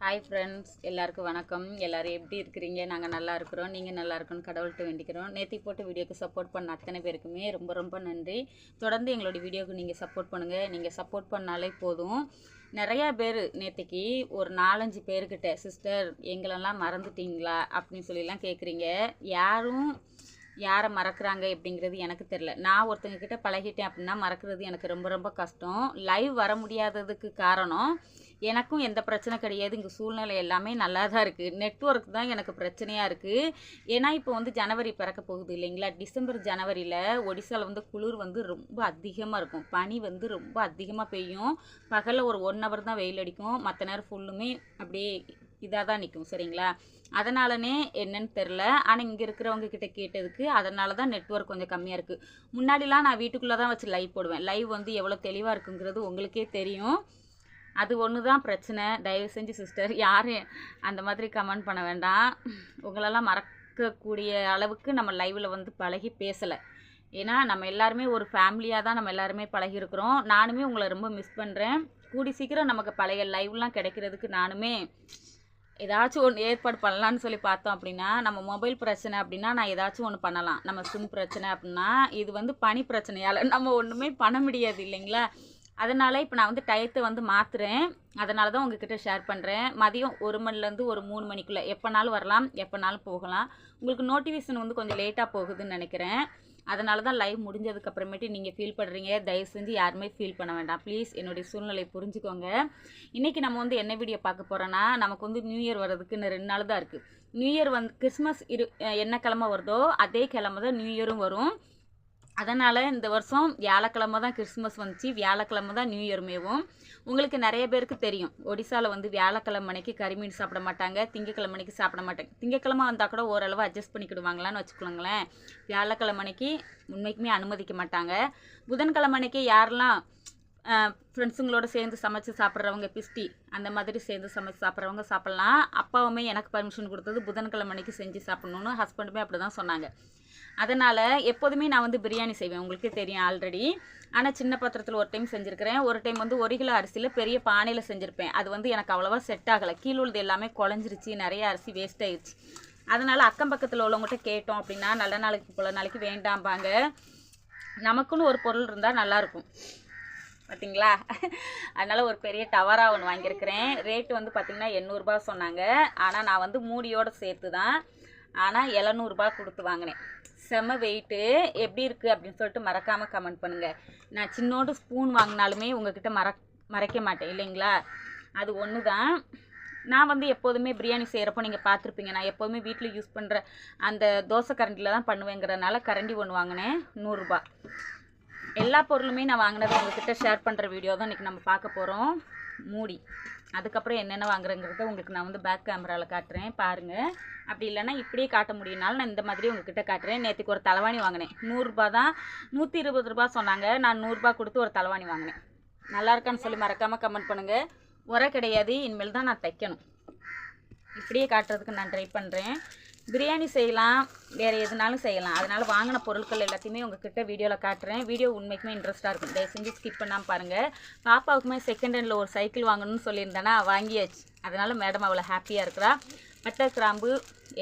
Hi friends எல்லாருக்கும் வணக்கம். எல்லாரும் எப்படி இருக்கிறீங்க? நாங்கள் நல்லா இருக்கிறோம். நீங்கள் நல்லா இருக்கணும்னு கடவுள்கிட்ட வேண்டிக்கிறோம். நேற்றி போட்டு வீடியோக்கு சப்போர்ட் பண்ண அத்தனை பேருக்குமே ரொம்ப ரொம்ப நன்றி. தொடர்ந்து எங்களோட வீடியோக்கு நீங்கள் சப்போர்ட் பண்ணுங்கள் நீங்கள் சப்போர்ட் பண்ணாலே போதும். நிறையா பேர் நேற்றுக்கு ஒரு நாலஞ்சு பேர்கிட்ட சிஸ்டர் எங்களெல்லாம் மறந்துட்டீங்களா? அப்படின்னு சொல்லிலாம் கேட்குறீங்க யாரும் யாரை மறக்கிறாங்க அப்படிங்கிறது எனக்கு தெரில நான் ஒருத்தங்க கிட்ட பழகிட்டேன் அப்படின்னா மறக்கிறது எனக்கு ரொம்ப ரொம்ப கஷ்டம். லைவ் வர முடியாததுக்கு காரணம் எனக்கும் எந்த பிரச்சனை கிடையாது. இங்கே சூழ்நிலை எல்லாமே நல்லா தான் இருக்குது நெட்ஒர்க் தான் எனக்கு பிரச்சனையாக இருக்குது ஏன்னா இப்போ வந்து ஜனவரி பிறக்க போகுது இல்லைங்களா? டிசம்பர் ஜனவரியில் ஒடிசாவில் வந்து குளிர் வந்து ரொம்ப அதிகமாக இருக்கும். பனி வந்து ரொம்ப அதிகமாக பெய்யும். பகலில் ஒரு ஒன் ஹவர் தான் வெயில் அடிக்கும். மற்ற நேரம் ஃபுல்லுமே அப்படியே இதாக தான் நிற்கும் சரிங்களா? அதனாலனே என்னன்னு தெரில ஆனால் இங்கே இருக்கிறவங்க கிட்ட கேட்டதுக்கு அதனால தான் நெட்ஒர்க் கொஞ்சம் கம்மியாக இருக்குது முன்னாடிலாம் நான் வீட்டுக்குள்ளே தான் வச்சு லைவ் போடுவேன். லைவ் வந்து எவ்வளோ தெளிவாக இருக்குங்கிறது உங்களுக்கே தெரியும். அது ஒன்று தான் பிரச்சனை. தயவு செஞ்சு சிஸ்டர் யாரும் அந்த மாதிரி கமெண்ட் பண்ண வேண்டாம். உங்களெல்லாம் மறக்கக்கூடிய அளவுக்கு நம்ம லைவில் வந்து பழகி பேசலை. ஏன்னா நம்ம எல்லாருமே ஒரு ஃபேமிலியாக தான் நம்ம எல்லாருமே பழகிருக்கிறோம் நானுமே உங்களை ரொம்ப மிஸ் பண்ணுறேன் கூடி சீக்கிரம் நமக்கு பழைய லைவ்லாம் கிடைக்கிறதுக்கு நானுமே ஏதாச்சும் ஒன்று ஏற்பாடு பண்ணலான்னு சொல்லி பார்த்தோம் அப்படின்னா நம்ம மொபைல் பிரச்சனை அப்படின்னா நான் ஏதாச்சும் ஒன்று பண்ணலாம். நம்ம சிம் பிரச்சனை அப்படின்னா இது வந்து பனி பிரச்சனையால் நம்ம ஒன்றுமே பண்ண முடியாது இல்லைங்களா? அதனால் இப்போ நான் வந்து டயத்தை வந்து மாற்றுறேன் அதனால தான் உங்ககிட்ட ஷேர் பண்ணுறேன் மதியம் ஒரு மணிலேருந்து ஒரு மூணு மணிக்குள்ளே எப்போனாலும் வரலாம் எப்போனாலும் போகலாம். உங்களுக்கு நோட்டிஃபிகேஷன் வந்து கொஞ்சம் லேட்டாக போகுதுன்னு நினைக்கிறேன். அதனால தான் லைவ் முடிஞ்சதுக்கு அப்புறமேட்டு நீங்கள் ஃபீல் பண்ணுறீங்க தயவு செஞ்சு யாருமே ஃபீல் பண்ண வேண்டாம். ப்ளீஸ் என்னுடைய சூழ்நிலையை புரிஞ்சுக்கோங்க. இன்றைக்கி நம்ம வந்து என்ன வீடியோ பார்க்க போகிறோன்னா நமக்கு வந்து நியூ இயர் வர்றதுக்கு இன்னும் ரெண்டு நாள் தான் இருக்குது நியூ இயர் வந்து கிறிஸ்மஸ் இரு என்ன கிழமை வருதோ அதே கிழமை தான் நியூ இயரும் வரும். அதனால் இந்த வருஷம் வியாழக்கிழமை தான் கிறிஸ்மஸ் வந்துச்சு. வியாழக்கிழமை தான் நியூ இயர்மேவும் உங்களுக்கு நிறைய பேருக்கு தெரியும். ஒடிசாவில் வந்து வியாழக்கிழமை அன்னைக்கு கறிமீன் சாப்பிட மாட்டாங்க. திங்கக்கிழமை அன்னைக்கு சாப்பிட மாட்டாங்க. திங்கக்கிழமை வந்தால் கூட ஓரளவு அட்ஜஸ்ட் பண்ணிக்கிடுவாங்களான்னு வச்சுக்கோங்களேன். வியாழக்கிழமை அன்னைக்கு உண்மைக்குமே அனுமதிக்க மாட்டாங்க. புதன்கிழமை அன்னைக்கு யாரெல்லாம் ஃப்ரெண்ட்ஸுங்களோட சேர்ந்து சமைச்சு சாப்பிட்றவங்க பிஸ்டி அந்த மாதிரி சேர்ந்து சமைச்சு சாப்பிட்றவங்க சாப்பிட்லாம். அப்பாவுமே எனக்கு பர்மிஷன் கொடுத்தது புதன்கிழமை அன்னைக்கு செஞ்சு சாப்பிட்ணுன்னு ஹஸ்பண்டுமே அப்படி தான் சொன்னாங்க. அதனால் எப்போதுமே நான் வந்து பிரியாணி செய்வேன். உங்களுக்கே தெரியும் ஆல்ரெடி ஆனால் சின்ன பாத்திரத்தில் ஒரு டைம் செஞ்சுருக்கிறேன். ஒரு டைம் வந்து ஒரு கிலோ அரிசியில் பெரிய பானையில் செஞ்சுருப்பேன். அது வந்து எனக்கு அவ்வளோவா செட் ஆகலை. கீழே உள்ளது எல்லாமே குழஞ்சிருச்சு. நிறைய அரிசி வேஸ்ட் ஆயிடுச்சு அதனால் அக்கம் பக்கத்தில் உள்ளவங்ககிட்ட கேட்டோம் அப்படின்னா நல்ல நாளைக்கு போல நாளைக்கு வேண்டாம்பாங்க. நமக்குன்னு ஒரு பொருள் இருந்தால் நல்லாயிருக்கும் பார்த்தீங்களா அதனால் ஒரு பெரிய டவராக ஒன்று வாங்கியிருக்கிறேன். ரேட்டு வந்து பார்த்திங்கன்னா எண்ணூறுபா சொன்னாங்க. ஆனால் நான் வந்து மூடியோடு சேர்த்து தான் ஆனால் எழுநூறுபா கொடுத்து வாங்கினேன். செம வெயிட்டு எப்படி இருக்குது அப்படின்னு சொல்லிட்டு மறக்காமல் கமெண்ட் பண்ணுங்கள் நான் சின்னோடு ஸ்பூன் வாங்கினாலுமே உங்ககிட்ட மற மறைக்க மாட்டேன் இல்லைங்களா? அது ஒன்று தான் நான் வந்து எப்போதுமே பிரியாணி செய்கிறப்போ நீங்கள் பார்த்துருப்பீங்க. நான் எப்போதுமே வீட்டில் யூஸ் பண்ணுற அந்த தோசை கரண்டியில் தான் பண்ணுவேங்கிறதுனால கரண்டி ஒன்று வாங்கினேன். நூறுரூபா எல்லா பொருளுமே நான் வாங்கினது உங்ககிட்ட ஷேர் பண்ணுற வீடியோ தான் இன்றைக்கி நம்ம பார்க்க போகிறோம் மூடி. அதுக்கப்புறம் என்னென்ன வாங்குறேங்கிறத உங்களுக்கு நான் வந்து பேக் கேமராவில் காட்டுறேன். பாருங்கள் அப்படி இல்லைன்னா இப்படியே காட்ட முடியும்னாலும் நான் இந்த மாதிரி உங்ககிட்ட காட்டுறேன். நேற்றுக்கு ஒரு தலைவாணி வாங்கினேன். நூறுரூபா தான் நூற்றி இருபது ரூபா சொன்னாங்க. நான் நூறுரூபா கொடுத்து ஒரு தலைவாணி வாங்கினேன். நல்லா இருக்கான்னு சொல்லி மறக்காமல் கமெண்ட் பண்ணுங்கள் உரை கிடையாது. இனிமேல் தான் நான் தைக்கணும். இப்படியே காட்டுறதுக்கு நான் ட்ரை பண்ணுறேன் பிரியாணி செய்யலாம் வேறு எதுனாலும் செய்யலாம். அதனால் வாங்கின பொருட்கள் எல்லாத்தையுமே உங்ககிட்ட வீடியோவில் காட்டுறேன். வீடியோ உண்மைக்குமே இன்ட்ரெஸ்ட்டாக இருக்கும். தயவு செஞ்சு ஸ்கிப் பண்ணாமல் பாருங்கள் பாப்பாவுக்குமே செகண்ட் ஹேண்டில் ஒரு சைக்கிள் வாங்கணும்னு சொல்லியிருந்தேன்னா வாங்கியாச்சு. அதனால் மேடம் அவ்வளோ ஹாப்பியாக இருக்கிறா. பட்டை கிராம்பு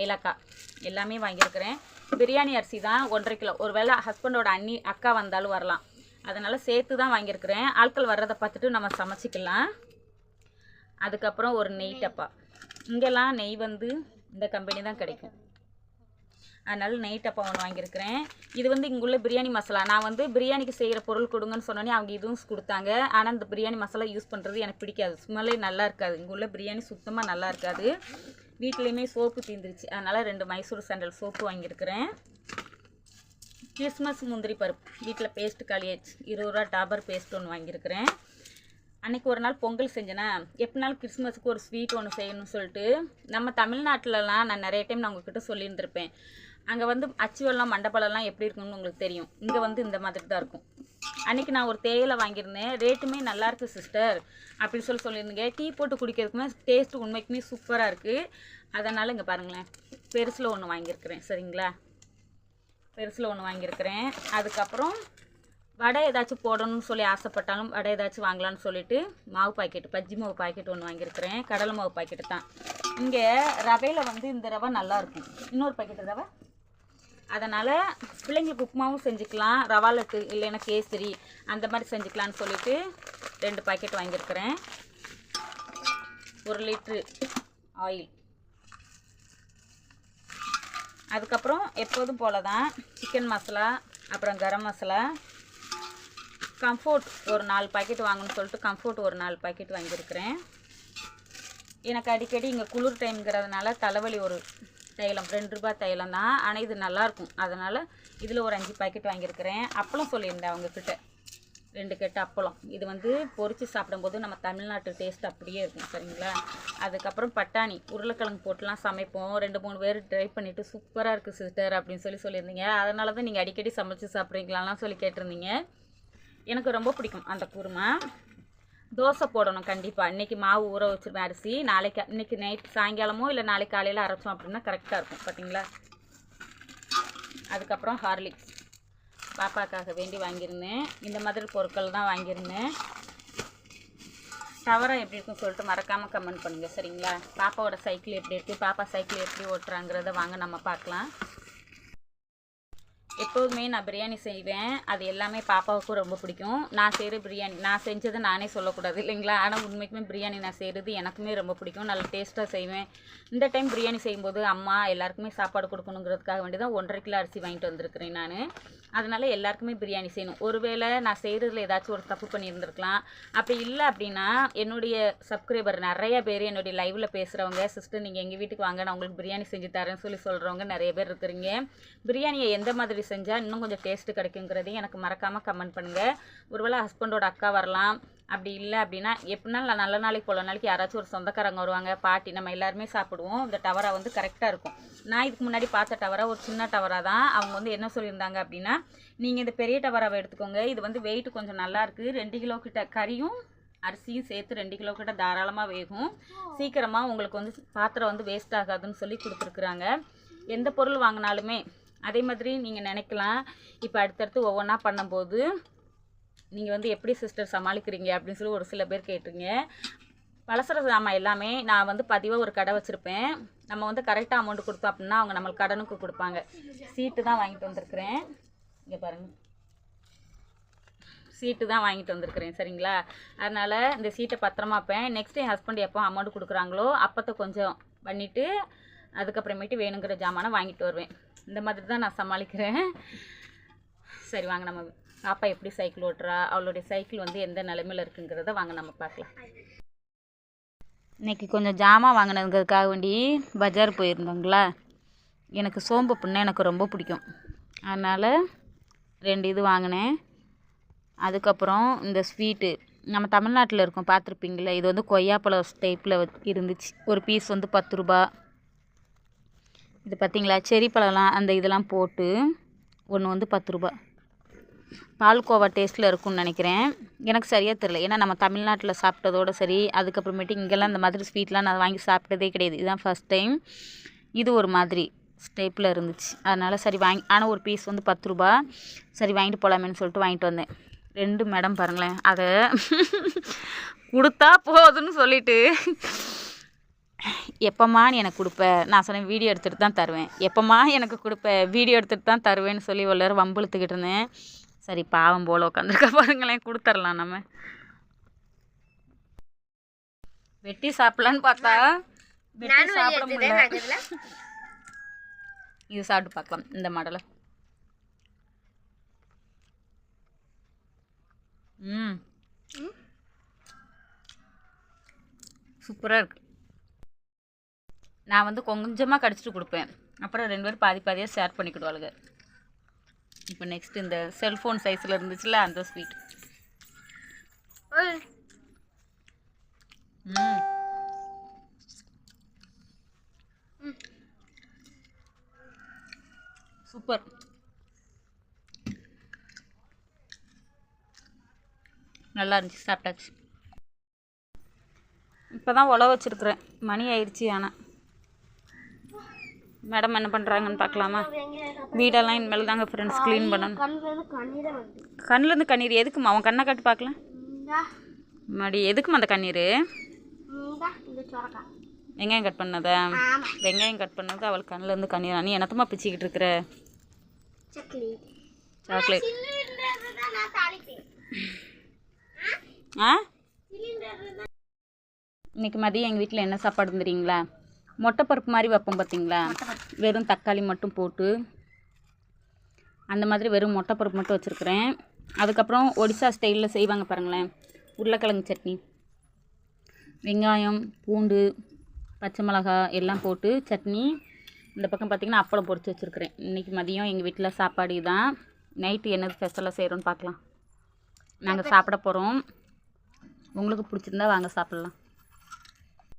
ஏலக்காய் எல்லாமே வாங்கியிருக்கிறேன். பிரியாணி அரிசி தான் ஒன்றரை கிலோ. ஒரு வேளை ஹஸ்பண்டோட அண்ணி அக்கா வந்தாலும் வரலாம். அதனால் சேர்த்து தான் வாங்கியிருக்கிறேன். ஆட்கள் வர்றதை பார்த்துட்டு நம்ம சமைச்சிக்கலாம். அதுக்கப்புறம் ஒரு நெய் டப்பா. இங்கெல்லாம் நெய் வந்து இந்த கம்பெனி தான் கிடைக்கும். அதனால் நைட் அப்போ ஒன்று வாங்கியிருக்கிறேன். இது வந்து இங்குள்ள பிரியாணி மசாலா. நான் வந்து பிரியாணிக்கு செய்கிற பொருள் கொடுங்கன்னு சொன்னோன்னே அவங்க இதுவும் கொடுத்தாங்க. ஆனால் இந்த பிரியாணி மசாலா யூஸ் பண்ணுறது எனக்கு பிடிக்காது. சும்மாலே நல்லா இருக்காது. இங்குள்ள பிரியாணி சுத்தமாக நல்லா இருக்காது. வீட்லேயுமே சோப்பு தீந்துருச்சு. அதனால் ரெண்டு மைசூர் சாண்டல் சோப்பு வாங்கியிருக்கிறேன். கிறிஸ்மஸ் முந்திரி பருப்பு. வீட்டில் பேஸ்ட்டு காலியாச்சு. இருபது ரூபா டாபர் பேஸ்ட் ஒன்று வாங்கியிருக்கிறேன். அன்றைக்கி ஒரு நாள் பொங்கல் செஞ்சேன்னா எப்படினாலும் கிறிஸ்மஸுக்கு ஒரு ஸ்வீட் ஒன்று செய்யணும்னு சொல்லிட்டு நம்ம தமிழ்நாட்டிலலாம் நான் நிறைய டைம் நான் உங்ககிட்ட சொல்லியிருந்திருப்பேன். அங்கே வந்து அச்சுவெல்லாம் வெள்ளம் மண்டபம்லாம் எப்படி இருக்கும்னு உங்களுக்கு தெரியும். இங்கே வந்து இந்த மாதிரி தான் இருக்கும். அன்றைக்கி நான் ஒரு தேயிலை வாங்கியிருந்தேன். ரேட்டுமே நல்லாயிருக்கு சிஸ்டர். அப்படின்னு சொல்லி சொல்லியிருந்தீங்க. டீ போட்டு குடிக்கிறதுக்குமே டேஸ்ட்டு உண்மைக்குமே சூப்பராக இருக்குது அதனால் இங்கே பாருங்களேன். பெருசில் ஒன்று வாங்கியிருக்கிறேன். சரிங்களா? பெருசில் ஒன்று வாங்கியிருக்கிறேன். அதுக்கப்புறம் வடை ஏதாச்சும் போடணும்னு சொல்லி ஆசைப்பட்டாலும் வடை ஏதாச்சும் வாங்கலாம்னு சொல்லிட்டு மாவு பாக்கெட் பஜ்ஜி மாவு பாக்கெட் ஒன்று வாங்கியிருக்கிறேன். கடலை மாவு பாக்கெட்டு தான். இங்கே ரவையில் வந்து இந்த ரவை நல்லாயிருக்கும் இன்னொரு பாக்கெட் ரவை? அதனால் பிள்ளைங்களுக்கு உப்புமாவும் செஞ்சுக்கலாம். ரவா லட்டு இல்லைன்னா கேசரி அந்த மாதிரி செஞ்சுக்கலான்னு சொல்லிட்டு ரெண்டு பாக்கெட் வாங்கியிருக்கிறேன். ஒரு லிட்ரு ஆயில். அதுக்கப்புறம் எப்போதும் போல தான் சிக்கன் மசாலா அப்புறம் கரம் மசாலா கம்ஃபோர்ட் ஒரு நாலு பாக்கெட் வாங்கணும்னு சொல்லிட்டு கம்ஃபோர்ட் ஒரு நாலு பாக்கெட் வாங்கியிருக்கிறேன். எனக்கு அடிக்கடி இங்கே குளிர் டைம்ங்கிறதுனால தலைவலி ஒரு தைலம் ரெண்டு ரூபாய் தைலம் தான். ஆனால் இது நல்லாயிருக்கும். அதனால் இதில் ஒரு அஞ்சு பாக்கெட் வாங்கியிருக்கிறேன். அப்பளம் சொல்லியிருந்தேன் அவங்கக்கிட்ட ரெண்டு கெட்டு அப்பளம். இது வந்து பொறிச்சு சாப்பிடும்போது நம்ம தமிழ்நாட்டு டேஸ்ட் அப்படியே இருக்கும் சரிங்களா? அதுக்கப்புறம் பட்டாணி. உருளைக்கிழங்கு போட்டுலாம் சமைப்போம். ரெண்டு மூணு பேர் ட்ரை பண்ணிவிட்டு சூப்பராக இருக்குது சிஸ்டர் அப்படின்னு சொல்லி சொல்லியிருந்தீங்க. அதனால தான் நீங்கள் அடிக்கடி சமைச்சு சாப்பிட்றீங்களாலாம் சொல்லி கேட்டிருந்தீங்க. எனக்கு ரொம்ப பிடிக்கும் அந்த குருமா. தோசை போடணும் கண்டிப்பாக இன்றைக்கி மாவு ஊற வச்சுருவேன் அரிசி. நாளைக்கு இன்றைக்கி நைட் சாயங்காலமோ இல்லை நாளைக்கு காலையில் அரைச்சோம் அப்படின்னா கரெக்டாக இருக்கும். பார்த்தீங்களா அதுக்கப்புறம் ஹார்லிக்ஸ் பாப்பாக்காக வேண்டி வாங்கியிருந்தேன். இந்த மாதிரி பொருட்கள் தான் வாங்கியிருந்தேன். டவரம் எப்படி இருக்குன்னு சொல்லிட்டு மறக்காமல் கமெண்ட் பண்ணுங்கள் சரிங்களா? பாப்பாவோட சைக்கிள் எப்படி இருக்குது பாப்பா சைக்கிள் எப்படி ஓட்டுறாங்கிறத வாங்க நம்ம பார்க்கலாம். எப்போதுமே நான் பிரியாணி செய்வேன். அது எல்லாமே பாப்பாவுக்கும் ரொம்ப பிடிக்கும். நான் செய்கிற பிரியாணி நான் செஞ்சதை நானே சொல்லக்கூடாது இல்லைங்களா? ஆனால் உண்மைக்குமே பிரியாணி நான் செய்கிறது எனக்குமே ரொம்ப பிடிக்கும். நல்ல டேஸ்ட்டாக செய்வேன். இந்த டைம் பிரியாணி செய்யும்போது அம்மா எல்லாருக்குமே சாப்பாடு கொடுக்கணுங்கிறதுக்காக வேண்டி தான் ஒன்றரை கிலோ அரிசி வாங்கிட்டு வந்திருக்கிறேன் நான். அதனால் எல்லாருக்குமே பிரியாணி செய்யணும். ஒருவேளை நான் செய்கிறதுல ஏதாச்சும் ஒரு தப்பு பண்ணியிருந்திருக்கலாம். அப்படி இல்லை அப்படின்னா என்னுடைய சப்ஸ்கிரைபர் நிறைய பேர் என்னுடைய லைவில் பேசுகிறவங்க சிஸ்டர் நீங்கள் எங்கள் வீட்டுக்கு வாங்க நான் உங்களுக்கு பிரியாணி செஞ்சு தரேன்னு சொல்லி சொல்கிறவங்க நிறைய பேர் இருக்கிறீங்க. பிரியாணியை எந்த மாதிரி செஞ்சால் இன்னும் கொஞ்சம் டேஸ்ட்டு கிடைக்குங்கிறதையும் எனக்கு மறக்காமல் கமெண்ட் பண்ணுங்கள் ஒருவேளை ஹஸ்பண்டோட அக்கா வரலாம். அப்படி இல்லை அப்படின்னா எப்படினாலும் நல்ல நாளைக்கு போல நாளைக்கு யாராச்சும் ஒரு சொந்தக்காரங்க வருவாங்க. பாட்டி நம்ம எல்லாருமே சாப்பிடுவோம். இந்த டவரா வந்து கரெக்டாக இருக்கும். நான் இதுக்கு முன்னாடி பார்த்த டவரா ஒரு சின்ன டவராக தான். அவங்க வந்து என்ன சொல்லியிருந்தாங்க அப்படின்னா நீங்கள் இந்த பெரிய டவராவை எடுத்துக்கோங்க. இது வந்து வெயிட் கொஞ்சம் நல்லாயிருக்கு ரெண்டு கிலோ கிட்ட கறியும் அரிசியும் சேர்த்து ரெண்டு கிலோ கிட்ட தாராளமாக வேகும். சீக்கிரமாக உங்களுக்கு வந்து பாத்திரம் வந்து வேஸ்ட் ஆகாதுன்னு சொல்லி கொடுத்துருக்குறாங்க. எந்த பொருள் வாங்கினாலுமே அதே மாதிரி நீங்கள் நினைக்கலாம். இப்போ அடுத்தடுத்து ஒவ்வொன்றா பண்ணும்போது நீங்கள் வந்து எப்படி சிஸ்டர் சமாளிக்கிறீங்க அப்படின்னு சொல்லி ஒரு சில பேர் கேட்டிருங்க. பலசர சாமான் எல்லாமே நான் வந்து பதிவாக ஒரு கடை வச்சுருப்பேன். நம்ம வந்து கரெக்டாக அமௌண்ட் கொடுத்தோம் அப்படின்னா அவங்க நம்மளுக்கு கடனுக்கு கொடுப்பாங்க. சீட்டு தான் வாங்கிட்டு வந்திருக்கிறேன். இங்கே பாருங்கள் சீட்டு தான் வாங்கிட்டு வந்திருக்கிறேன் சரிங்களா? அதனால் இந்த சீட்டை பத்திரமா வைப்பேன். நெக்ஸ்ட் என் ஹஸ்பண்ட் எப்போ அமௌண்ட் கொடுக்குறாங்களோ அப்போத்த கொஞ்சம் பண்ணிவிட்டு அதுக்கப்புறமேட்டு வேணுங்கிற ஜாமானை வாங்கிட்டு வருவேன். இந்த மாதிரி தான் நான் சமாளிக்கிறேன். சரி வாங்க நம்ம பாப்பா எப்படி சைக்கிள் ஓட்டுறா அவளுடைய சைக்கிள் வந்து எந்த நிலமையில இருக்குங்கிறத வாங்க நம்ம பார்க்கலாம். இன்றைக்கி கொஞ்சம் ஜாமான் வாங்கினதுக்காக வேண்டி பஜார் போயிருந்தோங்களா? எனக்கு சோம்பு புண்ணை எனக்கு ரொம்ப பிடிக்கும். அதனால் ரெண்டு இது வாங்கினேன். அதுக்கப்புறம் இந்த ஸ்வீட்டு. நம்ம தமிழ்நாட்டில் இருக்கோம் பார்த்துருப்பீங்களே இது வந்து கொய்யாப்பழம் டைப்பில் இருந்துச்சு. ஒரு பீஸ் வந்து பத்து ரூபா. இது பார்த்தீங்களா? செரி பழம்லாம் அந்த இதெல்லாம் போட்டு ஒன்று வந்து பத்து ரூபா. பால்கோவா டேஸ்ட்டில் இருக்கும்னு நினைக்கிறேன். எனக்கு சரியாக தெரில ஏன்னா நம்ம தமிழ்நாட்டில் சாப்பிட்டதோட சரி அதுக்கப்புறமேட்டு இங்கெல்லாம் இந்த மாதிரி ஸ்வீட்லாம் நான் வாங்கி சாப்பிட்டதே கிடையாது. இதுதான் ஃபஸ்ட் டைம் இது ஒரு மாதிரி ஸ்டேப்பில் இருந்துச்சு. அதனால் சரி வாங்கி ஆனால் ஒரு பீஸ் வந்து பத்து ரூபா. சரி வாங்கிட்டு போகலாமேன்னு சொல்லிட்டு வாங்கிட்டு வந்தேன். ரெண்டு மேடம் பாருங்களேன் அதை கொடுத்தா போதுன்னு சொல்லிட்டு எப்போம்மா நீ எனக்கு கொடுப்ப? நான் சொன்னேன் வீடியோ எடுத்துகிட்டு தான் தருவேன். எப்போம்மா எனக்கு கொடுப்ப? வீடியோ எடுத்துகிட்டு தான் தருவேன்னு சொல்லி ஒரு நேரம் வம்புழுத்துக்கிட்டு இருந்தேன். சரி பாவம் போல் உட்காந்துருக்க பாருங்களேன். கொடுத்துர்லாம் நம்ம. வெட்டி சாப்பிடலான்னு பார்த்தா வெட்டி சாப்பிட முடியல. இது சாப்பிட்டு பார்க்கலாம் இந்த மாடலை. ம். சூப்பராக இருக்கு. நான் வந்து கொஞ்சமாக கடிச்சிட்டு கொடுப்பேன். அப்புறம் ரெண்டு பேரும் பாதி பாதியாக ஷேர் பண்ணிக்கிடுவாளுங்க. இப்போ நெக்ஸ்ட் இந்த செல்ஃபோன் சைஸில் இருந்துச்சுல அந்த ஸ்வீட் சூப்பர். நல்லா இருந்துச்சு சாப்பிட்டாச்சு. இப்போ தான் உழ வச்சுருக்குறேன். மணி ஆயிடுச்சு ஆனால் மேடம் என்ன பண்ணுறாங்கன்னு பார்க்கலாமா? வீடெல்லாம் இனிமேல் தாங்க ஃப்ரெண்ட்ஸ் க்ளீன் பண்ணணும். கண்ணுலேருந்து கண்ணீர் எதுக்குமா அவன் கண்ணை காட்டி பார்க்கலாம். மடி எதுக்குமா அந்த கண்ணீர்? வெங்காயம் கட் பண்ணதா? வெங்காயம் கட் பண்ணது அவள் கண்ணுலேருந்து கண்ணீர்? நீ என்னத்தம்மா பிச்சுக்கிட்டு இருக்கிற? சக்லி சாக்லேட். ஆ? இன்னைக்கு மதியம் எங்கள் வீட்டில் என்ன சாப்பாடு தெரியுங்களா மொட்டைப்பருப்பு மாதிரி வைப்போம் பார்த்தீங்களா? வெறும் தக்காளி மட்டும் போட்டு அந்த மாதிரி வெறும் மொட்டைப்பருப்பு மட்டும் வச்சுருக்கிறேன். அதுக்கப்புறம் ஒடிசா ஸ்டைலில் செய்வாங்க பாருங்களேன். உருளைக்கிழங்கு சட்னி வெங்காயம் பூண்டு பச்சை மிளகாய் எல்லாம் போட்டு சட்னி இந்த பக்கம் பார்த்திங்கன்னா அப்பளம் பொரிச்சு வச்சுருக்கிறேன். இன்றைக்கி மதியம் எங்கள் வீட்டில் சாப்பாடு தான் நைட்டு என்ன ஸ்பெஷலாக செய்கிறோன்னு பார்க்கலாம். நாங்கள் சாப்பிட போகிறோம் உங்களுக்கு பிடிச்சிருந்தா வாங்க சாப்பிட்லாம்.